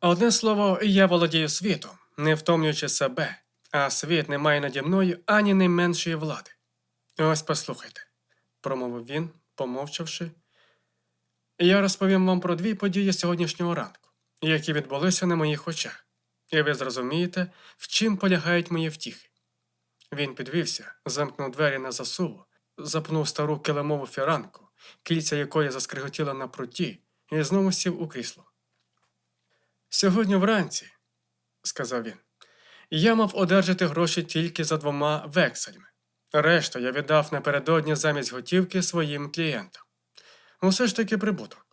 Одне слово, я володію світом, не втомлюючи себе, а світ не має наді мною ані найменшої влади. Ось послухайте, промовив він, помовчавши. Я розповім вам про дві події сьогоднішнього ранку, які відбулися на моїх очах, і ви зрозумієте, в чим полягають мої втіхи. Він підвівся, замкнув двері на засуву, запнув стару килимову фіранку, кільця якої заскриготіли на пруті, і знову сів у крісло. Сьогодні вранці, сказав він, я мав одержати гроші тільки за двома векселями. Решту я віддав напередодні замість готівки своїм клієнтам. Усе ж таки прибуток.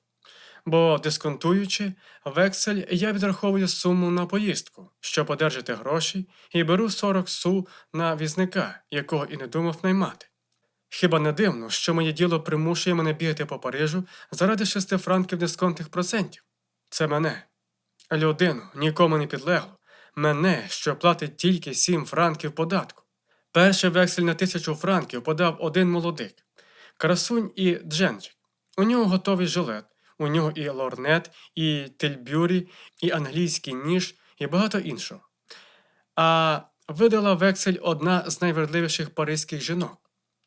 Бо, дисконтуючи, вексель я відраховую суму на поїздку, щоб одержати гроші, і беру 40 су на візника, якого і не думав наймати. Хіба не дивно, що моє діло примушує мене бігати по Парижу заради 6 франків дисконтних процентів? Це мене, людину, нікому не підлегло, мене, що платить тільки 7 франків податку. Перший вексель на тисячу франків подав один молодик, красунь і дженджик. У нього готовий жилет, у нього і лорнет, і тельбюрі, і англійський ніж, і багато іншого. А видала вексель одна з найвердливіших паризьких жінок,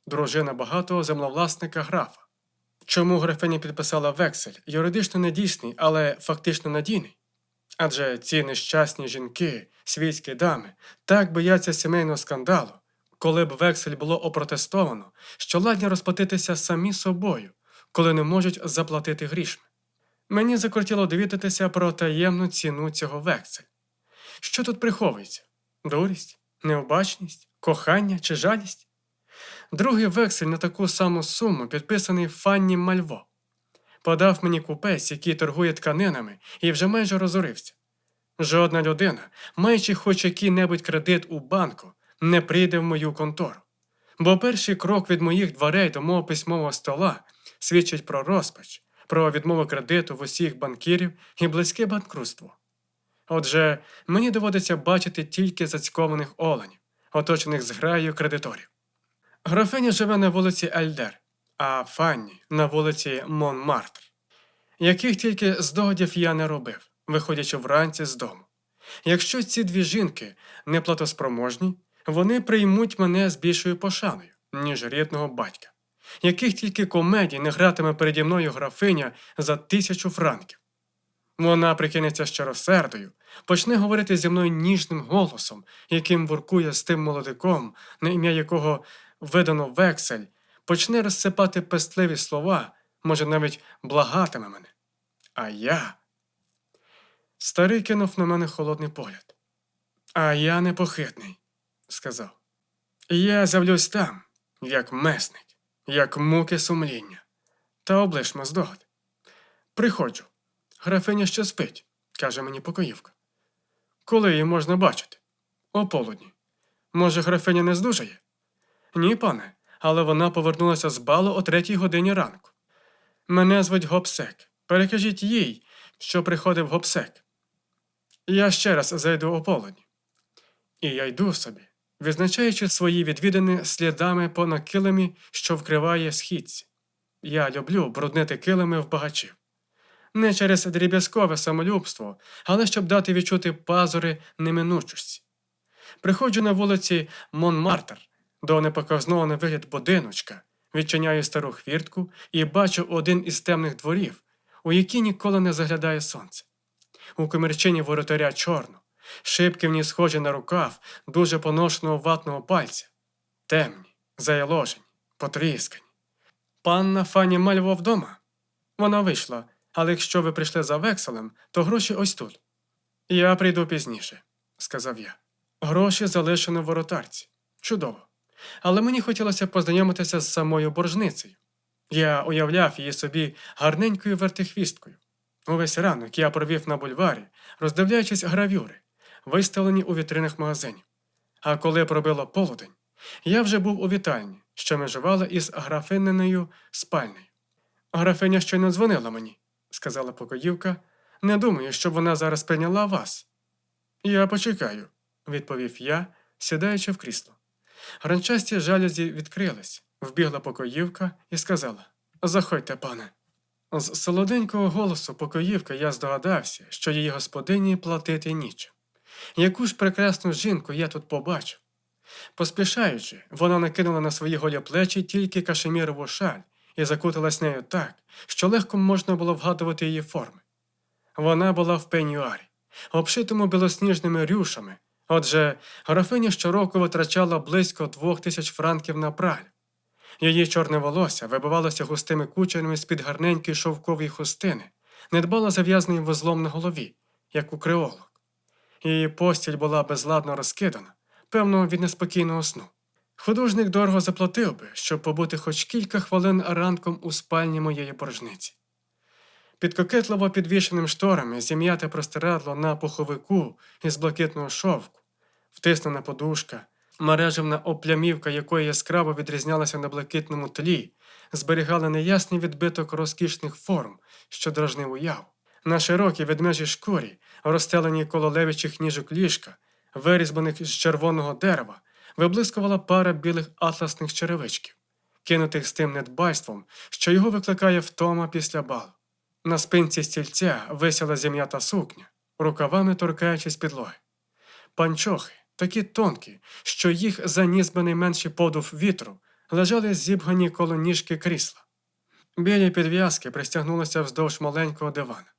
дружина багатого земловласника графа. Чому графиня підписала вексель? Юридично недійсний, але фактично надійний. Адже ці нещасні жінки, світські дами, так бояться сімейного скандалу, коли б вексель було опротестовано, що ладні розплатитися самі собою, коли не можуть заплатити грішми. Мені закортіло довідатися про таємну ціну цього векселя. Що тут приховується? Дурість, необачність, кохання чи жалість? Другий вексель на таку саму суму підписаний Фанні Мальво. Подав мені купець, який торгує тканинами, і вже майже розорився. Жодна людина, маючи хоч який-небудь кредит у банку, не прийде в мою контору. Бо перший крок від моїх дверей до мого письмового стола свідчить про розпач, про відмову кредиту в усіх банкірів і близьке банкрутство. Отже, мені доводиться бачити тільки зацькованих оленів, оточених зграєю кредиторів. Графиня живе на вулиці Ельдер, а Фанні на вулиці Монмартр, яких тільки здогадів я не робив, виходячи вранці з дому. Якщо ці дві жінки неплатоспроможні, вони приймуть мене з більшою пошаною, ніж рідного батька, яких тільки комедій не гратиме переді мною графиня за тисячу франків. Вона прикинеться щиросердою, почне говорити зі мною ніжним голосом, яким воркує з тим молодиком, на ім'я якого видано вексель, почне розсипати пестливі слова, може, навіть благатиме мене. А я. Старий кинув на мене холодний погляд. А я непохитний, сказав. Я з'явлюсь там, як месник, як муки сумління. Та облишмо здогад. Приходжу. Графиня ще спить, каже мені покоївка. Коли її можна бачити? О полудні. Може, графиня не здужає? Ні, пане, але вона повернулася з балу о третій годині ранку. Мене звуть Гопсек. Перекажіть їй, що приходив Гопсек. Я ще раз зайду о полудні. І я йду собі, визначаючи свої відвідини слідами по накилимі, що вкриває східці. Я люблю бруднити килими в багачів. Не через дріб'язкове самолюбство, але щоб дати відчути пазури неминучості. Приходжу на вулиці Монмартр до непоказного на вигляд будиночка, відчиняю стару хвіртку і бачу один із темних дворів, у які ніколи не заглядає сонце. У комірчині воротаря чорно, шибки в ній схожі на рукав дуже поношеного ватного пальця, темні, заяложені, потріскані. Панна Фані Мальво вдома. Вона вийшла, але якщо ви прийшли за векселем, то гроші ось тут. Я прийду пізніше, сказав я. Гроші залишено в воротарці. Чудово. Але мені хотілося познайомитися з самою боржницею. Я уявляв її собі гарненькою вертихвісткою. Увесь ранок я провів на бульварі, роздивляючись гравюри, виставлені у вітринах магазинів. А коли пробило полудень, я вже був у вітальні, що межувала із графининою спальнею. Графиня щойно дзвонила мені, сказала покоївка. Не думаю, щоб вона зараз прийняла вас. Я почекаю, відповів я, сідаючи в крісло. Гранчасті жалюзі відкрились, вбігла покоївка і сказала Заходьте, пане. З солоденького голосу покоївки я здогадався, що її господині платити нічим. Яку ж прекрасну жінку я тут побачив. Поспішаючи, вона накинула на свої голі плечі тільки кашемірову шаль і закуталась нею так, що легко можна було вгадувати її форми. Вона була в пенюарі, обшитому білосніжними рюшами, отже, графиня щороку витрачала близько двох тисяч франків на праль. Її чорне волосся вибивалося густими кучерами з-під гарненької шовкової хустини, недбало зав'язаною вузлом на голові, як у креолок. Її постіль була безладно розкидана, певно, від неспокійного сну. Художник дорого заплатив би, щоб побути хоч кілька хвилин ранком у спальні моєї порожниці. Під кокетливо підвішеним шторами зім'яте простирадло на пуховику із блакитного шовку, втиснена подушка, мережевна оплямівка якої яскраво відрізнялася на блакитному тлі, зберігала неясний відбиток розкішних форм, що дражнив уяву. На широкій ведмежій шкурі, розстеленій коло левічих ніжок ліжка, вирізбаних з червоного дерева, виблискувала пара білих атласних черевичків, кинутих з тим недбайством, що його викликає втома після балу. На спинці стільця висіла зім'ята сукня, рукавами торкаючись підлоги. Панчохи, такі тонкі, що їх заніс би найменший подув вітру, лежали зібгані коло ніжки крісла. Білі підв'язки пристягнулися вздовж маленького дивана.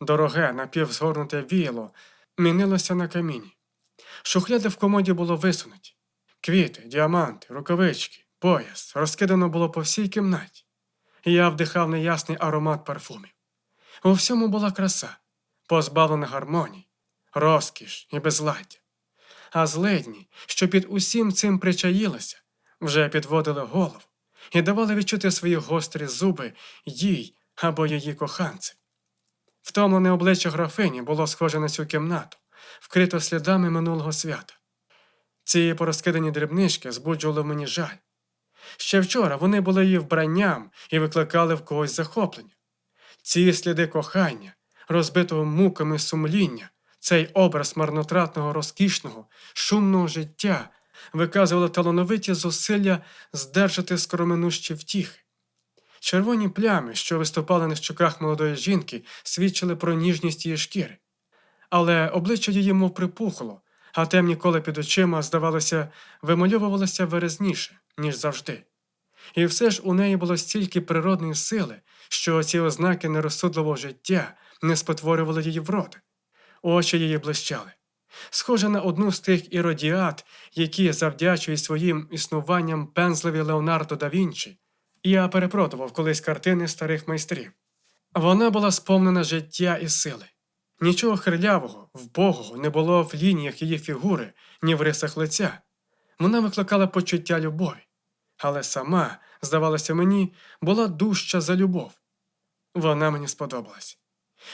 Дороге, напівзгорнуте віяло мінилося на каміні. Шухляди в комоді було висунуті. Квіти, діаманти, рукавички, пояс розкидано було по всій кімнаті. Я вдихав неясний аромат парфумів. У всьому була краса, позбавлена гармонії, розкіш і безладдя. А злидні, що під усім цим причаїлися, вже підводили голову і давали відчути свої гострі зуби їй або її коханцеві. Втомлене обличчя графині було схоже на цю кімнату, вкрито слідами минулого свята. Ці порозкидані дрібнички збуджували в мені жаль. Ще вчора вони були її вбранням і викликали в когось захоплення. Ці сліди кохання, розбитого муками сумління, цей образ марнотратного, розкішного, шумного життя виказували талановиті зусилля здержати скороминущі втіхи. Червоні плями, що виступали на щоках молодої жінки, свідчили про ніжність її шкіри. Але обличчя її мов припухло, а темні коли під очима, здавалося, вимальовувалося виразніше, ніж завжди. І все ж у неї було стільки природної сили, що ці ознаки нерозсудливого життя не спотворювали її вроди. Очі її блищали. Схоже на одну з тих іродіат, які завдячують своїм існуванням пензлеві Леонардо да Вінчі, я перепродував колись картини старих майстрів. Вона була сповнена життя і сили. Нічого хирлявого, вбогого не було в лініях її фігури, ні в рисах лиця. Вона викликала почуття любові, але сама, здавалося мені, була дужча за любов. Вона мені сподобалась.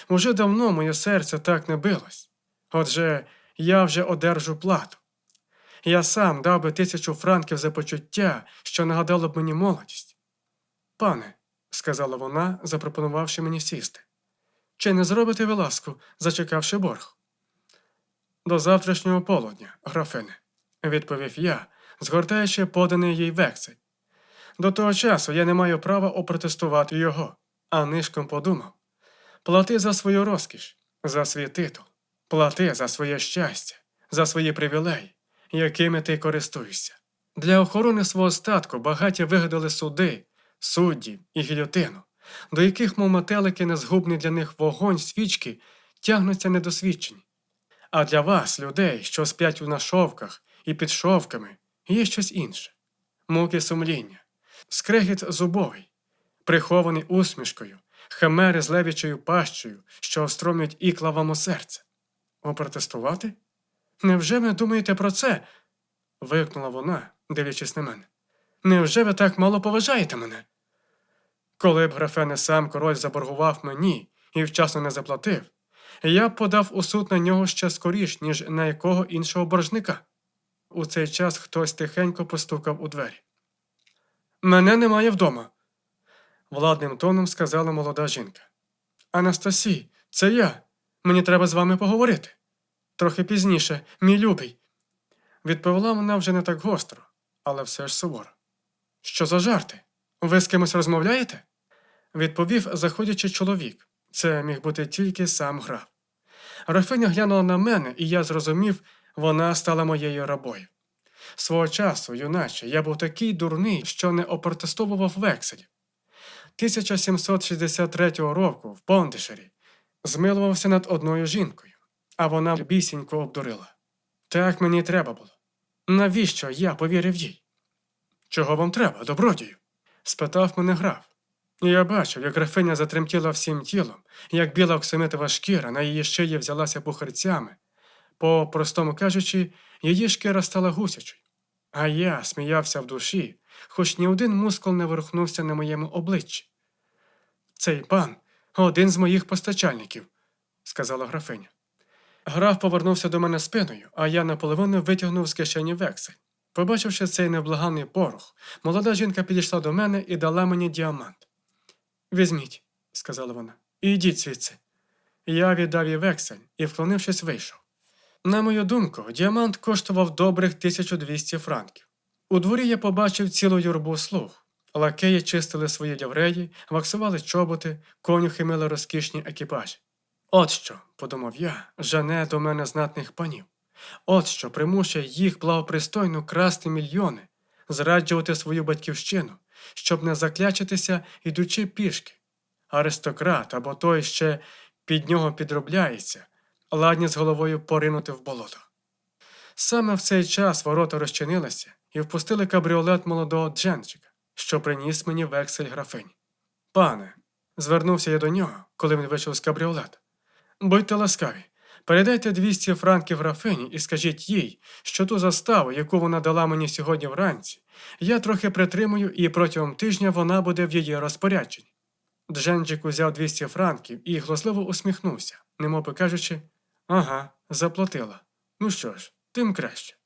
Уже давно моє серце так не билось. Отже, я вже одержу плату. Я сам дав би тисячу франків за почуття, що нагадало б мені молодість. Пане, сказала вона, запропонувавши мені сісти, чи не зробите ви ласку, зачекавши борг? До завтрашнього полудня, графине, відповів я, згортаючи поданий їй вексель. До того часу я не маю права опротестувати його, а нишком подумав. Плати за свою розкіш, за свій титул, плати за своє щастя, за свої привілеї, якими ти користуєшся. Для охорони свого статку багаті вигадали суди, судді і гільотину, до яких, мов метелики, незгубний для них вогонь свічки тягнуться недосвідчені. А для вас, людей, що сплять у нашовках і під шовками, є щось інше муки сумління, скрегіт зубовий, прихований усмішкою, химери з левічою пащею, що остромлюють ікла вам серце. Опротестувати? Невже ви думаєте про це? вигукнула вона, дивлячись на мене. Невже ви так мало поважаєте мене? Коли б графене сам король заборгував мені і вчасно не заплатив, я б подав у суд на нього ще скоріш, ніж на якого іншого боржника. У цей час хтось тихенько постукав у двері. Мене немає вдома, владним тоном сказала молода жінка. Анастасій, це я. Мені треба з вами поговорити. Трохи пізніше, мій любий. Відповіла вона вже не так гостро, але все ж суворо. Що за жарти? Ви з кимось розмовляєте? відповів заходячи чоловік. Це міг бути тільки сам граф. Графиня глянула на мене, і я зрозумів, вона стала моєю рабою. Свого часу, юначе, я був такий дурний, що не опротестовував вексель. 1763 року в Пондишері змилувався над одною жінкою, а вона бісінько обдурила. Так мені треба було. Навіщо я повірив їй? Чого вам треба, добродію? спитав мене граф. Я бачив, як графиня затремтіла всім тілом, як біла оксамитова шкіра на її шиї взялася бухарцями. По простому кажучи, її шкіра стала гусячою. А я сміявся в душі, хоч ні один мускул не ворухнувся на моєму обличчі. Цей пан один з моїх постачальників, сказала графиня. Граф повернувся до мене спиною, а я наполовину витягнув з кишені вексель. Побачивши цей неблаганний порох, молода жінка підійшла до мене і дала мені діамант. Візьміть, сказала вона, і йдіть звідси. Я віддав їй вексель і, вклонившись, вийшов. На мою думку, діамант коштував добрих 1200 франків. У дворі я побачив цілу юрбу слуг. Лакеї чистили свої дявреї, ваксували чоботи, конюхи мили розкішні екіпажі. От що, подумав я, жене до мене знатних панів. От що примушує їх благопристойно красти мільйони, зраджувати свою батьківщину, щоб не заклячитися, ідучи пішки. Аристократ або той ще під нього підробляється, ладні з головою поринути в болото. Саме в цей час ворота розчинилися і впустили кабріолет молодого дженчика, що приніс мені вексель графині. Пане, звернувся я до нього, коли він вийшов з кабріолета. Будьте ласкаві, передайте 200 франків графині і скажіть їй, що ту заставу, яку вона дала мені сьогодні вранці, я трохи притримую і протягом тижня вона буде в її розпорядженні. Дженджик узяв 200 франків і глузливо усміхнувся, немовби кажучи, ага, заплатила. Ну що ж, тим краще.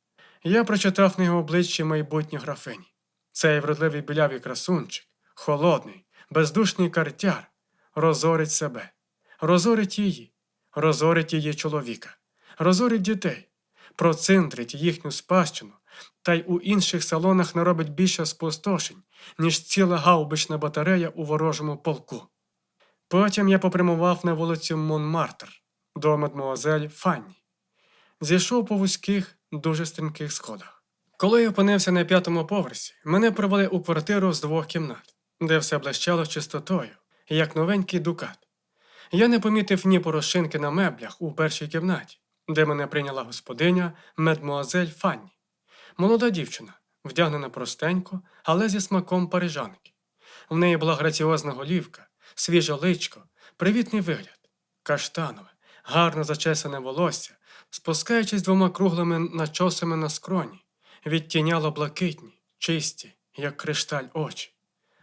Я прочитав на його обличчі майбутнє графині. Цей вродливий білявий красунчик, холодний, бездушний картяр, розорить себе, розорить її, розорить її чоловіка, розорить дітей, проциндрить їхню спадщину, та й у інших салонах наробить більше спустошень, ніж ціла гаубична батарея у ворожому полку. Потім я попрямував на вулицю Монмартр до мадмуазель Фанні. Зійшов по вузьких, дуже стрімких сходах. Коли я опинився на п'ятому поверсі, мене провели у квартиру з двох кімнат, де все блищало чистотою, як новенький дукат. Я не помітив ні порошинки на меблях у першій кімнаті, де мене прийняла господиня медмуазель Фанні. Молода дівчина, вдягнена простенько, але зі смаком парижанки. В неї була граціозна голівка, свіже личко, привітний вигляд, каштанове, гарно зачесане волосся, спускаючись двома круглими начосами на скроні, відтіняло блакитні, чисті, як кришталь очі.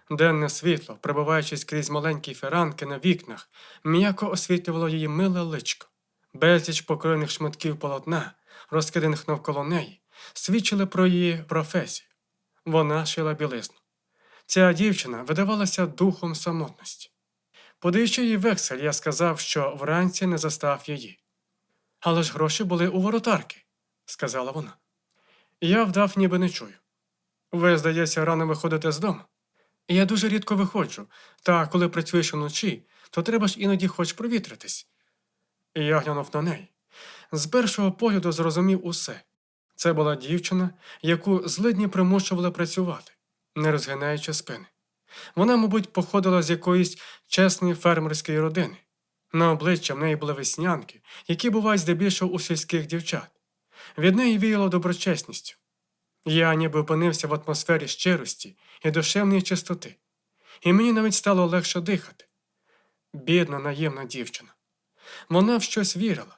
Денне світло, прибуваючись крізь маленькі фіранки на вікнах, м'яко освітлювало її миле личко. Безліч покроєних шматків полотна, розкиданих навколо неї, свідчили про її професію. Вона шила білизну. Ця дівчина видавалася духом самотності. Подаючи їй вексель, я сказав, що вранці не застав її. Але ж гроші були у воротарки, сказала вона. Я вдав, ніби не чую. Ви, здається, рано виходите з дому. Я дуже рідко виходжу, та коли працюєш уночі, то треба ж іноді хоч провітритись. І я глянув на неї. З першого погляду зрозумів усе. Це була дівчина, яку злидні примушували працювати, не розгинаючи спини. Вона, мабуть, походила з якоїсь чесної фермерської родини. На обличчя в неї були веснянки, які бувають здебільшого у сільських дівчат. Від неї віяло доброчесністю. Я ніби опинився в атмосфері щирості і душевної чистоти, і мені навіть стало легше дихати. Бідна, наємна дівчина. Вона в щось вірила.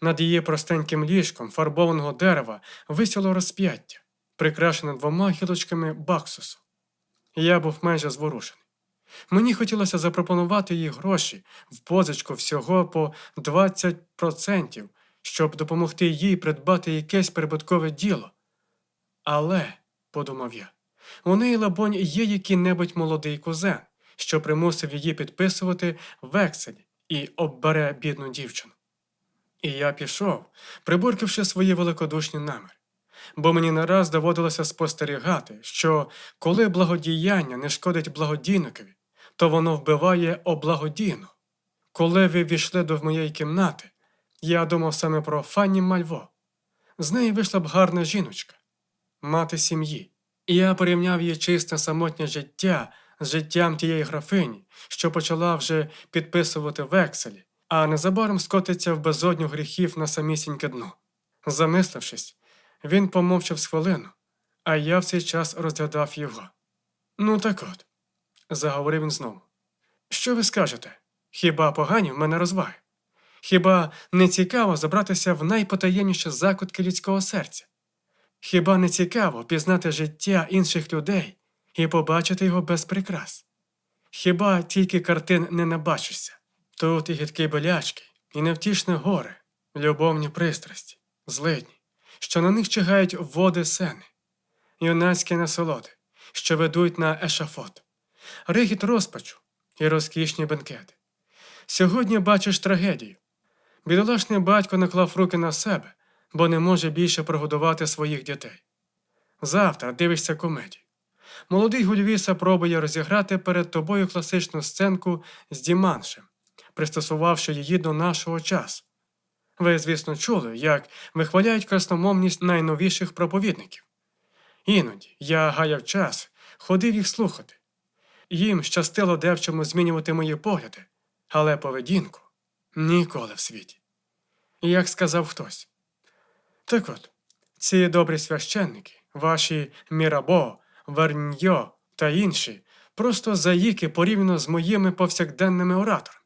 Над її простеньким ліжком фарбованого дерева висіло розп'яття, прикрашене двома гілочками баксусу. Я був майже зворушений. Мені хотілося запропонувати їй гроші в позичку всього по 20%, щоб допомогти їй придбати якесь прибуткове діло. Але, подумав я, у неї, лабонь, є який-небудь молодий кузен, що примусив її підписувати вексель і оббере бідну дівчину. І я пішов, прибуркивши свої великодушні наміри. Бо мені не раз доводилося спостерігати, що коли благодіяння не шкодить благодійникові, то воно вбиває облагодійно. Коли ви війшли до моєї кімнати, я думав саме про Фанні Мальво. З неї вийшла б гарна жіночка, мати сім'ї. І я порівняв її чисте самотнє життя з життям тієї графині, що почала вже підписувати векселі, а незабаром скотиться в безодню гріхів на самісіньке дно. Замислившись, він помовчав з хвилину, а я в цей час розглядав його. Ну так от, заговорив він знову. Що ви скажете? Хіба погані в мене розваги? Хіба не цікаво забратися в найпотаємніші закутки людського серця? Хіба не цікаво пізнати життя інших людей і побачити його без прикрас? Хіба тільки картин не набачишся? Тут і гидкі болячки, і невтішне горе, любовні пристрасті, злидні, що на них чигають води сени, юнацькі насолоди, що ведуть на ешафот, ригіт розпачу і розкішні бенкети. Сьогодні бачиш трагедію. Бідолашний батько наклав руки на себе, бо не може більше прогодувати своїх дітей. Завтра дивишся комедію. Молодий Гульвіса пробує розіграти перед тобою класичну сценку з Діманшем, пристосувавши її до нашого часу. Ви, звісно, чули, як вихваляють красномовність найновіших проповідників. Іноді я гаяв час, ходив їх слухати. Їм щастило девчому змінювати мої погляди, але поведінку ніколи в світі. Як сказав хтось. Так от, ці добрі священники, ваші Мірабо, Верньо та інші, просто заїки порівняно з моїми повсякденними ораторами.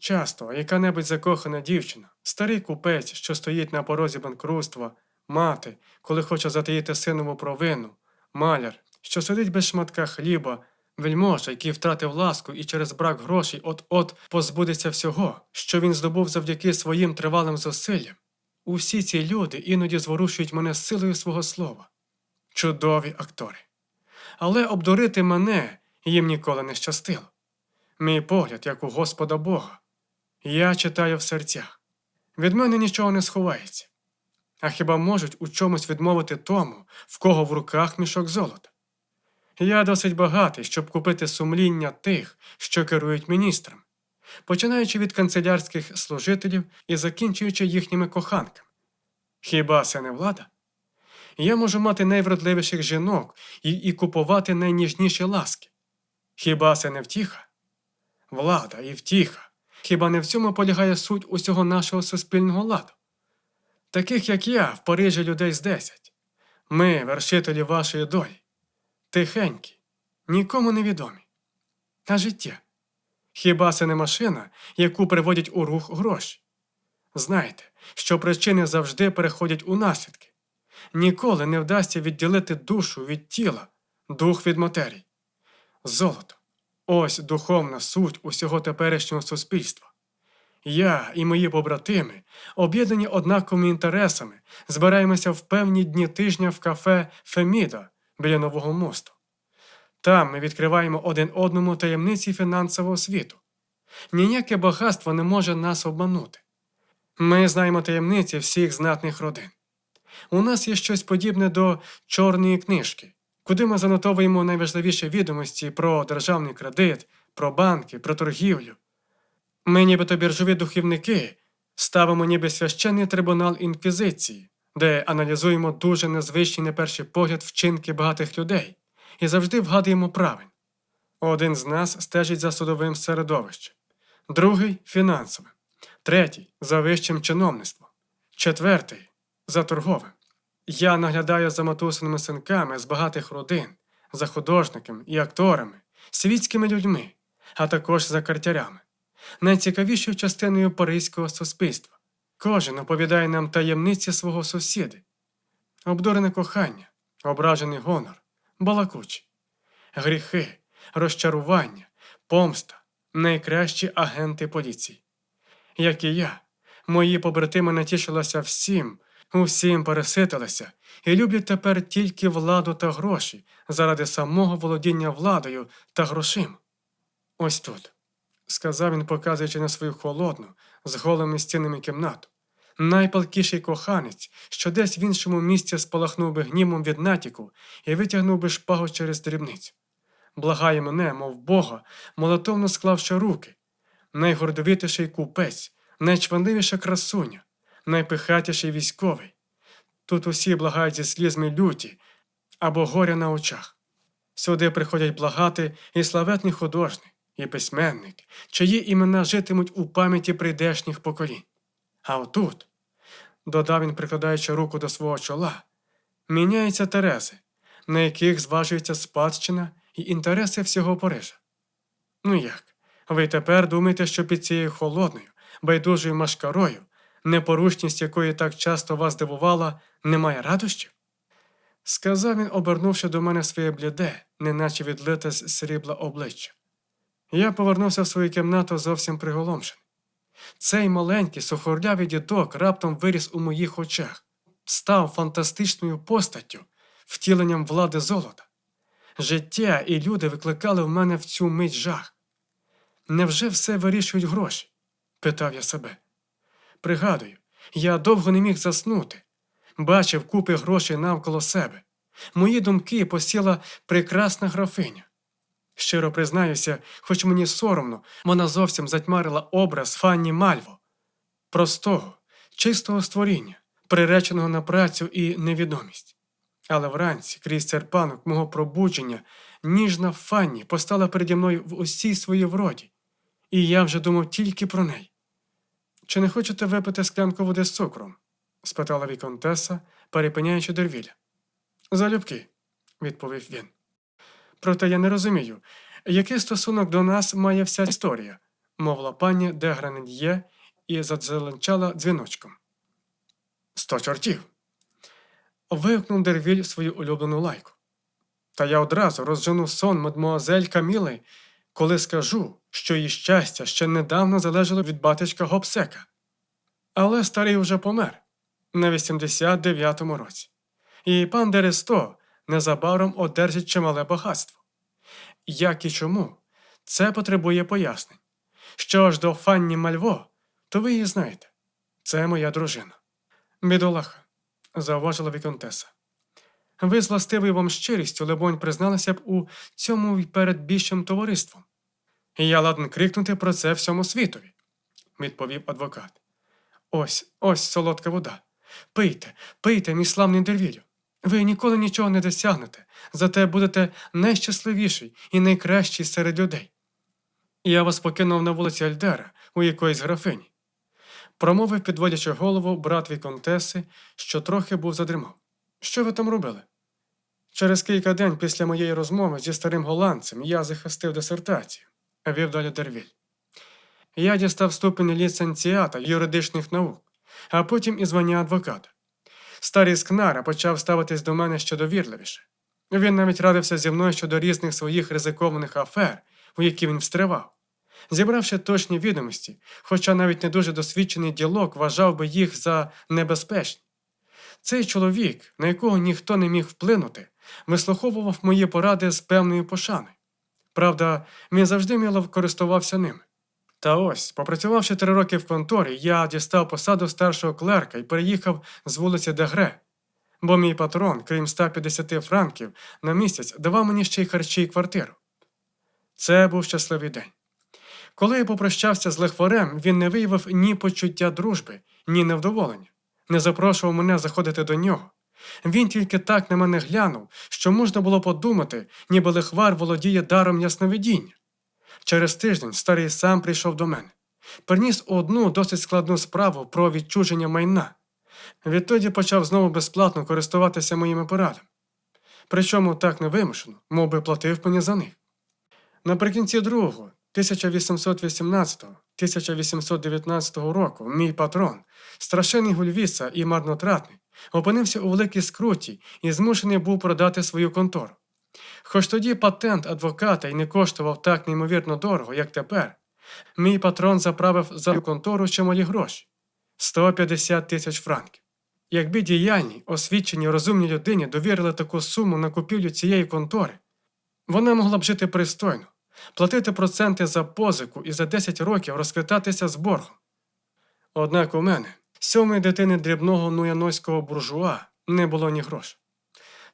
Часто яка-небудь закохана дівчина, старий купець, що стоїть на порозі банкрутства, мати, коли хоче затаїти синову провину, маляр, що сидить без шматка хліба, вельможа, який втратив ласку і через брак грошей от-от позбудеться всього, що він здобув завдяки своїм тривалим зусиллям. Усі ці люди іноді зворушують мене силою свого слова. Чудові актори. Але обдурити мене їм ніколи не щастило. Мій погляд, як у Господа Бога. Я читаю в серцях. Від мене нічого не сховається. А хіба можуть у чомусь відмовити тому, в кого в руках мішок золота? Я досить багатий, щоб купити сумління тих, що керують міністрами, починаючи від канцелярських служителів і закінчуючи їхніми коханками. Хіба це не влада? Я можу мати найвродливіших жінок і, і купувати найніжніші ласки. Хіба це не втіха? Влада і втіха. Хіба не в цьому полягає суть усього нашого суспільного ладу? Таких, як я, в Парижі людей з десять. Ми, вершителі вашої долі, тихенькі, нікому не відомі. А життя. Хіба це не машина, яку приводять у рух гроші? Знайте, що причини завжди переходять у наслідки. Ніколи не вдасться відділити душу від тіла, дух від матерії. Золото. Ось духовна суть усього теперішнього суспільства. Я і мої побратими, об'єднані однаковими інтересами, збираємося в певні дні тижня в кафе Феміда біля Нового мосту. Там ми відкриваємо один одному таємниці фінансового світу. Ніяке багатство не може нас обманути. Ми знаємо таємниці всіх знатних родин. У нас є щось подібне до чорної книжки, куди ми занотовуємо найважливіші відомості про державний кредит, про банки, про торгівлю. Ми, нібито біржові духівники, ставимо ніби священний трибунал інквізиції, де аналізуємо дуже незвичні на перший погляд вчинки багатих людей і завжди вгадуємо правильно. Один з нас стежить за судовим середовищем, другий фінансовим, третій за вищим чиновництвом, четвертий за торговим. Я наглядаю за матусиними синками з багатих родин, за художниками і акторами, світськими людьми, а також за картярями, найцікавішою частиною паризького суспільства. Кожен оповідає нам таємниці свого сусіди, обдурене кохання, ображений гонор, балакучі, гріхи, розчарування, помста, найкращі агенти поліції. Як і я, мої побратими натішилися всім, усім переситилися і люблять тепер тільки владу та гроші заради самого володіння владою та грошима. Ось тут, сказав він, показуючи на свою холодну, з голими стінами кімнату. Найпалкіший коханець, що десь в іншому місці спалахнув би гнівом від натяку і витягнув би шпагу через дрібницю. благає мене, мов Бога, молитовно склавши руки, найгордовітіший купець, найчванливіша красуня, найпихатіший військовий. Тут усі благають зі слізьми люті або горя на очах. Сюди приходять благати і славетний художник, і письменник, чиї імена житимуть у пам'яті прийдешніх поколінь. А отут, додав він, прикладаючи руку до свого чола, міняються Терези, на яких зважується спадщина і інтереси всього Парижа. Ну як? Ви тепер думаєте, що під цією холодною, байдужою машкарою, непорушність якої так часто вас дивувала, немає радощів? Сказав він, обернувши до мене своє бліде, неначе відлите з срібла обличчя. Я повернувся в свою кімнату зовсім приголомшений. Цей маленький сухорлявий дідок раптом виріс у моїх очах, став фантастичною постаттю, втіленням влади золота. Життя і люди викликали в мене в цю мить жах. Невже все вирішують гроші? питав я себе. Пригадую, я довго не міг заснути, бачив купи грошей навколо себе. Мої думки посіла прекрасна графиня. Щиро признаюся, хоч мені соромно, вона зовсім затьмарила образ Фанні Мальво, простого, чистого створіння, приреченого на працю і невідомість. Але вранці, крізь серпанок мого пробудження, ніжна Фанні постала переді мною в усій своїй вроді, і я вже думав тільки про неї. Чи не хочете випити склянку води з цукром? спитала віконтеса, перепиняючи дервіля. Залюбки, відповів він. Проте я не розумію, який стосунок до нас має вся історія, мовила пані де Гранельє і задзеленчала дзвіночком. Сто чортів. Вигукнув Дервіль свою улюблену лайку. Та я одразу розжену сон мадмуазель Каміли, коли скажу, що її щастя ще недавно залежало від батечка Гопсека. Але старий уже помер на 89-му році, і пан Дересто незабаром одержить чимале багатство. Як і чому, це потребує пояснень. Що ж до Фанні Мальво, то ви її знаєте. Це моя дружина. Бідолаха, зауважила Віконтеса. Ви з властивою вам щирістю, лебонь, призналися б у цьому перед більшим товариством. І я ладен крикнути про це всьому світові, відповів адвокат. Ось, ось солодка вода. Пийте, пийте, мій славний дервілю. Ви ніколи нічого не досягнете, зате будете найщасливіший і найкращий серед людей. Я вас покинув на вулиці Альдера у якоїсь графині. Промовив, підводячи голову брат Віконтеси, що трохи був задрімав. Що ви там робили? Через кілька день після моєї розмови зі старим голландцем я захистив дисертацію, вів далі Дервіль. Я дістав ступень ліцензіата юридичних наук, а потім і звання адвоката. Старий скнара почав ставитись до мене ще довірливіше. Він навіть радився зі мною щодо різних своїх ризикованих афер, у які він встривав. Зібравши точні відомості, хоча навіть не дуже досвідчений ділок вважав би їх за небезпечні. Цей чоловік, на якого ніхто не міг вплинути, вислуховував мої поради з певною пошани. Правда, він завжди мило користувався ними. Та ось, попрацювавши три роки в конторі, я дістав посаду старшого клерка і переїхав з вулиці Дегре, бо мій патрон, крім 150 франків на місяць, давав мені ще й харчі й квартиру. Це був щасливий день. Коли я попрощався з лихварем, він не виявив ні почуття дружби, ні невдоволення, не запрошував мене заходити до нього. Він тільки так на мене глянув, що можна було подумати, ніби лихвар володіє даром ясновидіння. Через тиждень старий сам прийшов до мене. Приніс одну досить складну справу про відчуження майна. Відтоді почав знову безплатно користуватися моїми порадами. Причому так невимушено, мов би платив мені за них. Наприкінці другого, 1818-1819 року, мій патрон, страшенний гульвіса і марнотратник, опинився у великій скруті і змушений був продати свою контору. Хоч тоді патент адвоката й не коштував так неймовірно дорого, як тепер, мій патрон заправив за контору чималі гроші 150 тисяч франків. Якби діяльній, освіченій, розумній людині довірили таку суму на купівлю цієї контори, вона могла б жити пристойно, платити проценти за позику і за 10 років розквитатися з боргом. Однак у мене, сьомої дитини дрібного нуяноського буржуа, не було ні грошей.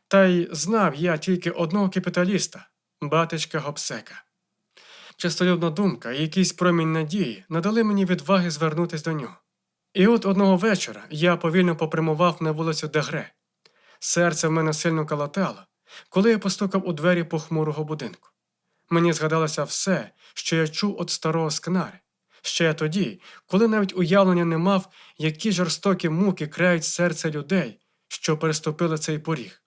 Та й знав я тільки одного капіталіста батечка Гобсека. Частолюбна думка і якийсь промінь надії надали мені відваги звернутись до нього. І от одного вечора я повільно попрямував на вулицю Дегре. Серце в мене сильно калатало, коли я постукав у двері похмурого будинку. Мені згадалося все, що я чув від старого скнари, ще тоді, коли навіть уявлення не мав, які жорстокі муки крають серце людей, що переступили цей поріг.